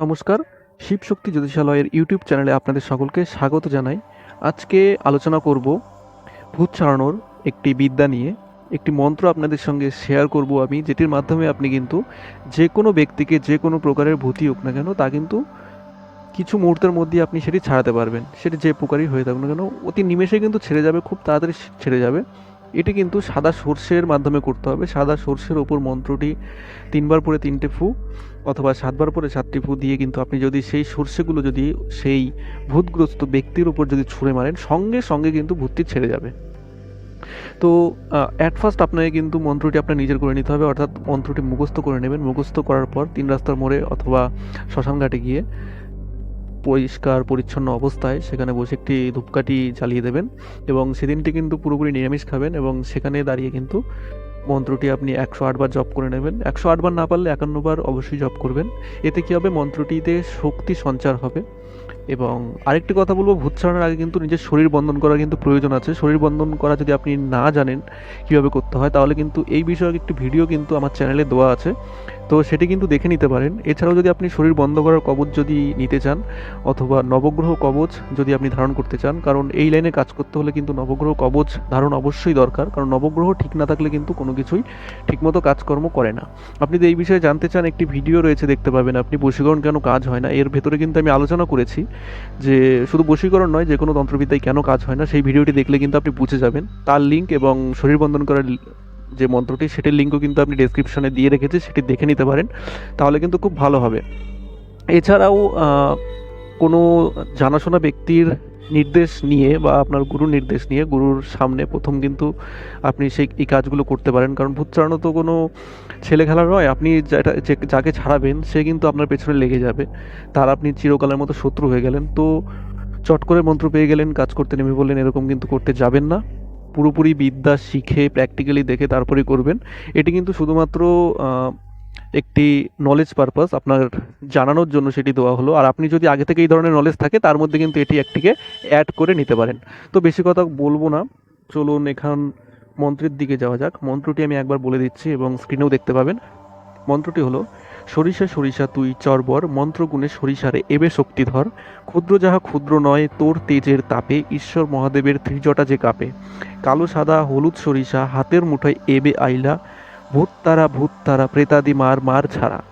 নমস্কার শিবশক্তি জ্যোতিষালয়ের ইউটিউব চ্যানেলে আপনাদের সকলকে স্বাগত জানাই। আজকে আলোচনা করব ভূত ছাড়ানোর একটি বিদ্যা নিয়ে। একটি মন্ত্র আপনাদের সঙ্গে শেয়ার করব আমি, যেটির মাধ্যমে আপনি কিন্তু যে কোনো ব্যক্তিকে যে কোনো প্রকারের ভূতই হোক না কেন, তা কিন্তু কিছু মুহূর্তের মধ্যে আপনি সেটি ছাড়াতে পারবেন। সেটি যে প্রকারই হয়ে থাকুক না কেন, অতি নিমেষে কিন্তু ছেড়ে যাবে, খুব তাড়াতাড়ি ছেড়ে যাবে। এটি কিন্তু সাদা সর্ষের মাধ্যমে করতে হবে। সাদা সর্ষের ওপর মন্ত্রটি তিনবার পরে তিনটে ফু অথবা সাতবার পরে সাতটি ফু দিয়ে কিন্তু আপনি যদি সেই সর্ষেগুলো যদি সেই ভূতগ্রস্ত ব্যক্তির উপর যদি ছুঁড়ে মারেন, সঙ্গে সঙ্গে কিন্তু ভূতটি ছেড়ে যাবে। তো অ্যাট ফার্স্ট আপনাকে কিন্তু মন্ত্রটি আপনার নিজের করে নিতে হবে। অর্থাৎ মন্ত্রটি মুখস্থ করে নেবেন। মুখস্থ করার পর তিন রাস্তার মোড়ে অথবা শ্মশানঘাটে গিয়ে পরিষ্কার, পরিচ্ছন্ন অবস্থায় সেখানে বসে একটি ধূপকাঠি জ্বালিয়ে দেবেন এবং সেদিনটি কিন্তু পুরোপুরি নিরামিষ খাবেন এবং সেখানে দাঁড়িয়ে কিন্তু মন্ত্রটি আপনি একশো আটবার জপ করে নেবেন। একশো আটবার না পারলে একান্নবার অবশ্যই জপ করবেন। এতে কী হবে? মন্ত্রটিতে শক্তি সঞ্চার হবে। এবং আরেকটি কথা বলব, ভূত ছাড়ানোর আগে কিন্তু নিজের শরীর বন্ধন করার কিন্তু প্রয়োজন আছে। শরীর বন্ধন করা যদি আপনি না জানেন কীভাবে করতে হয়, তাহলে কিন্তু এই বিষয়ে একটি ভিডিও কিন্তু আমার চ্যানেলে দেওয়া আছে। তো সেটি কিন্তু দেখে নিতে পারেন। এছাড়াও যদি আপনি শরীর বন্ধ করার কবচ যদি নিতে চান, অথবা নবগ্রহ কবচ যদি আপনি ধারণ করতে চান, কারণ এই লাইনে কাজ করতে হলে কিন্তু নবগ্রহ কবচ ধারণ অবশ্যই দরকার, কারণ নবগ্রহ ঠিক না থাকলে কিন্তু কোনো কিছুই ঠিকমতো কাজকর্ম করে না। আপনি যদি এই বিষয়ে জানতে চান, একটি ভিডিও রয়েছে দেখতে পাবেন, আপনি বশীকরণ কেন কাজ হয় না, এর ভেতরে কিন্তু আমি আলোচনা করেছি যে শুধু বশীকরণ নয়, যে কোনো তন্ত্রবিদ্যায় কেন কাজ হয় না, সেই ভিডিওটি দেখলে কিন্তু আপনি বুঝে যাবেন। তার লিঙ্ক এবং শরীর বন্ধন করার যে মন্ত্রটি, সেটির লিঙ্কও কিন্তু আপনি ডেসক্রিপশনে দিয়ে রেখেছি, সেটি দেখে নিতে পারেন, তাহলে কিন্তু খুব ভালো হবে। এছাড়াও কোনো জানাশোনা ব্যক্তির নির্দেশ নিয়ে বা আপনার গুরুর নির্দেশ নিয়ে, গুরুর সামনে প্রথম কিন্তু আপনি সেই এই কাজগুলো করতে পারেন, কারণ ভূত তো কোনো ছেলে খেলা নয়, আপনি যেটা, যে- যাকে ছাড়াবেন, সে কিন্তু আপনার পেছনে লেগে যাবে। তার আপনি চিরকালের মতো শত্রু হয়ে গেলেন। তো চট করে মন্ত্র পেয়ে গেলেন, কাজ করতে নেমে বললেন এরকম কিন্তু করতে যাবেন না। পুরোপুরি বিদ্যা শিখে প্র্যাকটিক্যালি দেখে তারপরে করবেন। এটি কিন্তু শুধুমাত্র একটি নলেজ পারপাস আপনার জানানোর জন্য সেটি দেওয়া হলো। আর আপনি যদি আগে থেকে এই ধরনের নলেজ থাকে, তার মধ্যে কিন্তু এটি একটিকে অ্যাড করে নিতে পারেন। তো বেশি কথা বলব না। চলুন এখান মন্ত্রের দিকে যাওয়া যাক। মন্ত্রটি আমি একবার বলে দিচ্ছি এবং স্ক্রিনেও দেখতে পাবেন। মন্ত্রটি হলো সরিষা সরিষা, তুই, চরবর, মন্ত্রগুণে সরিষারে এবে শক্তিধর। ক্ষুদ্র যাহা ক্ষুদ্র নয়, তোর তেজের তাপে ঈশ্বর মহাদেবের ত্রিজটা যে কাপে। কালো, সাদা, হলুদ, সরিষা, হাতের মুঠোয় এবে আইলা, ভূত তারা ভূত তারা, প্রেতাদি মার মার ছাড়া।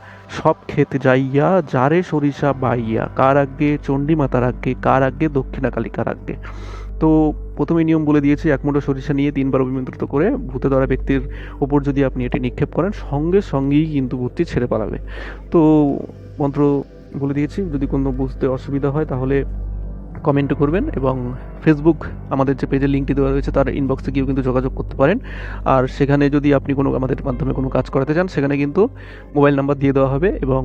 সব ক্ষেত যাইয়া, যারে সরিষা বাইয়া কার আগে চণ্ডী মাতার আগে কার আগে দক্ষিণা কালিকার আগে তো প্রথমে নিয়ম বলে দিয়েছি, এক মুঠো সরিষা নিয়ে তিনবার অভিমন্ত্রিত করে ভূতে ধরা ব্যক্তির ওপর যদি আপনি এটি নিক্ষেপ করেন, সঙ্গে সঙ্গেই কিন্তু ভূতটি ছেড়ে পালাবে। তো মন্ত্র বলে দিয়েছি, যদি কোনো বুঝতে অসুবিধা হয় তাহলে কমেন্ট করবেন এবং ফেসবুক আমাদের যে পেজের লিঙ্কটি দেওয়া রয়েছে তার ইনবক্সে গিয়েও কিন্তু যোগাযোগ করতে পারেন। আর সেখানে যদি আপনি কোনো আমাদের মাধ্যমে কোনো কাজ করাতে চান, সেখানে কিন্তু মোবাইল নাম্বার দিয়ে দেওয়া হবে এবং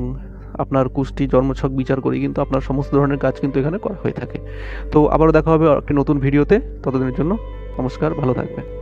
আপনার কুষ্টি, জন্মছক বিচার করে, কিন্তু আপনার সমস্ত ধরনের কাজ কিন্তু এখানে করা হয়ে থাকে। তো আবারও দেখা হবে একটি নতুন ভিডিওতে। ততদিনের জন্য নমস্কার, ভালো থাকবেন।